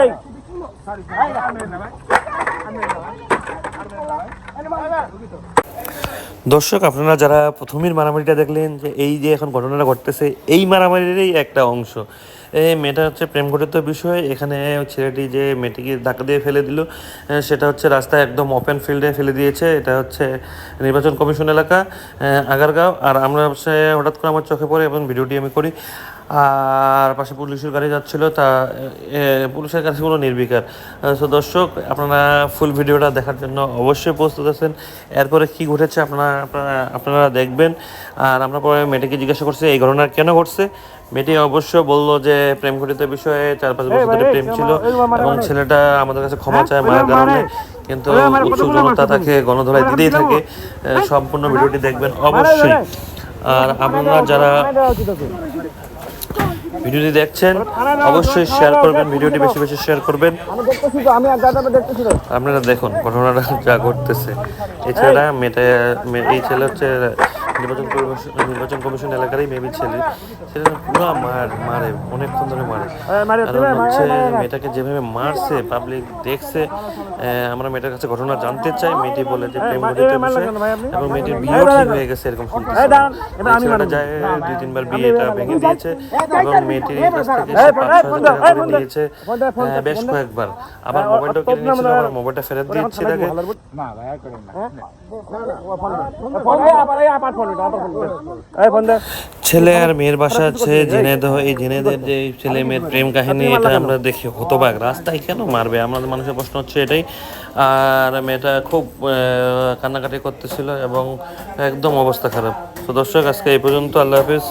এই। দর্শক, আপনারা যারা প্রথমের মারামারিটা দেখলেন যে এই যে এখন ঘটনাটা ঘটতেছে, এই মারামারিরই একটা অংশ। এই মেয়েটা হচ্ছে প্রেম ঘটিত বিষয়। এখানে ছেলেটি যে মেয়েটিকে ধাক্কা দিয়ে ফেলে দিল সেটা হচ্ছে রাস্তায় একদম ওপেন ফিল্ডে ফেলে দিয়েছে। এটা হচ্ছে নির্বাচন কমিশন এলাকা আগারগাঁও। আর আমরা হচ্ছে হঠাৎ করে আমার চোখে পড়ে এবং ভিডিওটি আমি করি। আর পাশে পুলিশের গাড়ি যাচ্ছিল তা পুলিশের কাছে কোনো নির্বিকার সো দর্শক আপনারা ফুল ভিডিওটা দেখার জন্য অবশ্যই প্রস্তুত আছেন এরপরে কি ঘটেছে আপনারা আপনারা আপনারা দেখবেন আর আমরা পরে মেয়েটিকে জিজ্ঞাসা করছি এই ঘটনা কেন ঘটছে মেয়েটি অবশ্য বলল যে প্রেম ঘটিত বিষয়ে চার পাঁচ বছর ধরে প্রেম ছিল এবং ছেলেটা আমাদের কাছে ক্ষমা চায় মায়ের কারণে কিন্তু উৎসুক জনতা তাকে গণধোলাই দিতেই থাকে সম্পূর্ণ ভিডিওটি দেখবেন অবশ্যই আর আপনারা যারা ভিডিওটি দেখছেন অবশ্যই শেয়ার করবেন ভিডিওটি বেশি বেশি শেয়ার করবেন। আপনারা দেখুন ঘটনাটা যা ঘটতেছে। এছাড়া মেয়েটা এই ছেলে হচ্ছে নির্বাচন কমিশন নির্বাচন কমিশন এলাকারই মেবি ছেলে ছেলে পুরো মার মারে অনেকক্ষণ ধরে মারে কারণ হচ্ছে মেয়েটাকে যেভাবে মারছে পাবলিক দেখছে আমরা মেয়েটার কাছে ঘটনা জানতে চাই মেয়েটি বলে যে প্রেম ঘটিত বিষয় এবং মেয়েটির বিয়েও ঠিক হয়ে গেছে এরকম শুনতেছি যায় দুই তিনবার বিয়েটা ভেঙে দিয়েছে এবং মেয়েটির কাছ থেকে সে পাঁচ ছয় হাজার টাকা করে নিয়েছে বেশ কয়েকবার আবার মোবাইলটা কিনে নিয়েছিল আবার মোবাইলটা ফেরত দিচ্ছি তাকে দে আবার এই ছেলে আর মেয়ের বাসা আছে ঝিনাইদহ এই জেনেদের যে ছেলে মেয়ের প্রেম কাহিনী, এটা আমরা দেখি হতবাক। রাস্তায় কেন মারবে? আমাদের মানুষের প্রশ্ন হচ্ছে এটাই। আর মেয়েটা খুব কান্নাকাটি করতেছিল এবং একদম অবস্থা খারাপ। তো দর্শক, আজকে এই পর্যন্ত আল্লাহ হাফিজ।